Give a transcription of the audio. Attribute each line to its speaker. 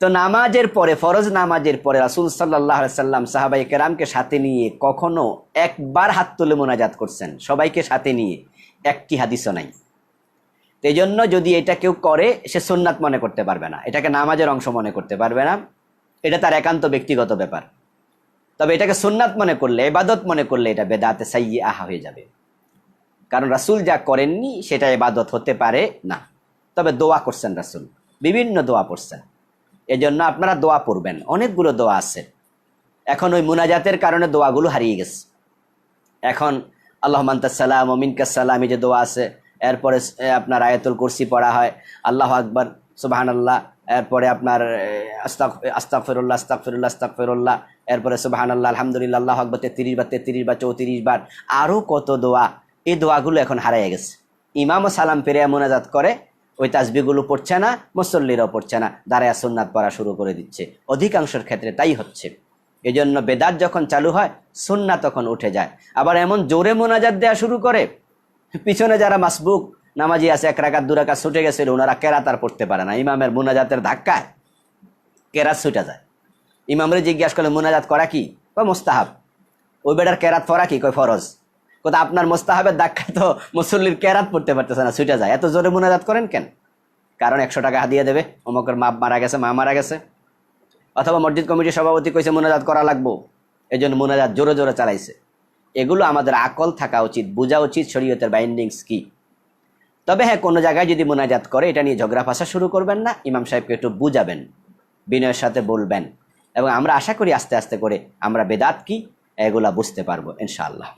Speaker 1: তো নামাজের পরে, ফরজ নামাজের পরে রাসুল সাল্লাহ সাল্লাম সাহাবাই কেরামকে সাথে নিয়ে কখনো একবার হাত তুলে মোনাজাত করছেন? সবাইকে সাথে নিয়ে? একটি হাদিসও নাই। এই জন্য যদি এটা কেউ করে, সে সুন্নাত মনে করতে পারবে না। এটাকে নামাজের অংশ মনে করতে পারবে না। এটা তার একান্ত ব্যক্তিগত ব্যাপার। তবে এটাকে সুন্নাত মনে করলে, এবাদত মনে করলে এটা বেদাতে সাইয়ে আহা হয়ে যাবে। কারণ রাসুল যা করেননি, সেটা এবাদত হতে পারে না। তবে দোয়া করছেন রাসুল। বিভিন্ন দোয়া পড়ছেন। এজন্য আপনারা দোয়া পড়বেন। অনেকগুলো দোয়া আছে। এখন ওই মুনাজাতের কারণে দোয়াগুলো হারিয়ে গেছে। এখন আল্লাহ মান্তাসাল্লাম ওমিনকাসাল্লাম এই যে দোয়া আছে, এরপরে আপনার আয়াতুল কুরসি পড়া হয়, আল্লাহ আকবর সুবাহান আল্লাহ এরপরে আপনার আস্তাক আস্তাকফিরুল্লাহ আস্তাকফিরুল্লাহ আস্তাকফিরুল্লাহ এরপরে সুবাহান আল্লাহ আলহামদুলিল্লাহ, আল্লাহ আকবর, তেত্রিশ বার তেত্রিশ বার, চৌত্রিশ বার আরও কত দোয়া, এই দোয়াগুলো এখন হারিয়ে গেছে। ইমামও সালাম ফিরে মোনাজাত করে ওই তাসবিগুলো পড়ছে না, মুসল্লিরাও পড়ছে না, দাঁড়ায় সুন্নাত পড়া শুরু করে দিচ্ছে। অধিকাংশের ক্ষেত্রে তাই হচ্ছে। এই জন্য বেদাত যখন চালু হয় সুন্না তখন উঠে যায়। আবার এমন জোরে মোনাজাত দেওয়া শুরু করে, পিছনে যারা মাসবুক, নামাজি আছে, এক রাকাত, দু রাকাত ছুটে গেছিল, ওনারা কেরাত আর পড়তে পারে না। ইমামের মোনাজাতের ধাক্কায় কেরাত ছুটে যায়। ইমামরে জিজ্ঞাসা করলে, মোনাজাত করা কি? কয়, মোস্তাহাব। ওই বেটার কেরাত পড়া কি? কয়, ফরজ। কোথা আপনার মোস্তাহাবের ধাক্কায় তো মুসল্লির কেরাত পড়তে পারতেছে না, ছুটে যায়। এত জোরে মোনাজাত করেন কেন? কারণ একশো টাকা দিয়ে দেবে। অমকের মা মারা গেছে, মা মারা গেছে। অথবা মসজিদ কমিটির সভাপতি কইছে, মোনাজাত করা লাগবো। এই জন্য মোনাজাত জোরে জোরে চালাইছে। এগুলো আমাদের আকল থাকা উচিত, বোঝা উচিত শরীয়তের বাইন্ডিংস কি। তবে হ্যাঁ কোনো জায়গায় যদি মোনাজাত করে, এটা নিয়ে ঝগড়া ফাঁসা শুরু করবেন না, ইমাম সাহেবকে একটু বুঝাবেন, বিনয়ের সাথে বলবেন। এবং আমরা আশা করি আস্তে আস্তে করে আমরা বেদাত কি, এগুলা বুঝতে পারব, ইনশাআল্লাহ।